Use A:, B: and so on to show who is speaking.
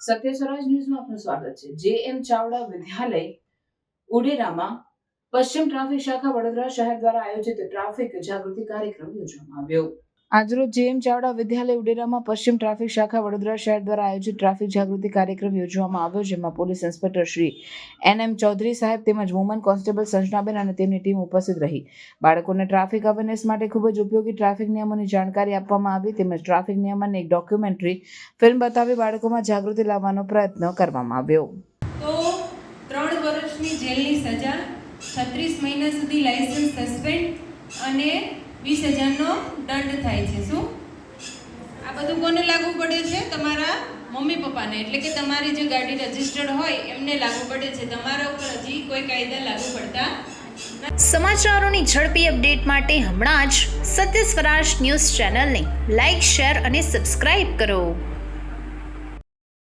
A: સત્ય સ્વરાજ ન્યૂઝમાં આપનું સ્વાગત છે. જે એમ ચાવડા વિદ્યાલય, ઉડેરામાં પશ્ચિમ ટ્રાફિક શાખા વડોદરા શહેર દ્વારા આયોજિત ટ્રાફિક જાગૃતિ કાર્યક્રમ યોજવામાં આવ્યો. આજરોજ જેએમ ચાવડા વિદ્યાલય ઉડેરામાં પશ્ચિમ ટ્રાફિક શાખા વડોદરા શહેર દ્વારા આયોજિત ટ્રાફિક જાગૃતિ કાર્યક્રમ યોજવામાં આવ્યો, જેમાં police inspector Shri N M Chaudhary સાહેબ તેમજ વુમન કોન્સ્ટેબલ સંજનાબેન અને તેમની ટીમ ઉપસ્થિત રહી. બાળકોને ટ્રાફિક અવેરનેસ માટે ખૂબ જ ઉપયોગી ટ્રાફિક નિયમોની જાણકારી આપવામાં આવી, તેમજ ટ્રાફિક નિયમનની એક ડોક્યુમેન્ટરી ફિલ્મ બતાવી બાળકોમાં જાગૃતિ લાવવાનો પ્રયત્ન કરવામાં આવ્યો.
B: તો ત્રણ વર્ષની જેલની સજા, છત્રીસ મહિના સુધી લાઇસન્સ સસ્પેન્ડ વીસ હજારનો દંડ થાય છે, શું? આ બધું કોને લાગુ પડે છે? તમારા મમ્મી પપ્પાને. એટલે કે તમારી જે ગાડી રજીસ્ટર્ડ હોય, એમને લાગુ પડે છે. તમારા ઉપર હજી કોઈ કાયદા લાગુ પડતા
C: સમાચારોની ઝડપી અપડેટ માટે હમણાં જ સત્ય સ્વરાજ ન્યૂઝ ચેનલને લાઇક શેર અને સબસ્ક્રાઇબ કરો.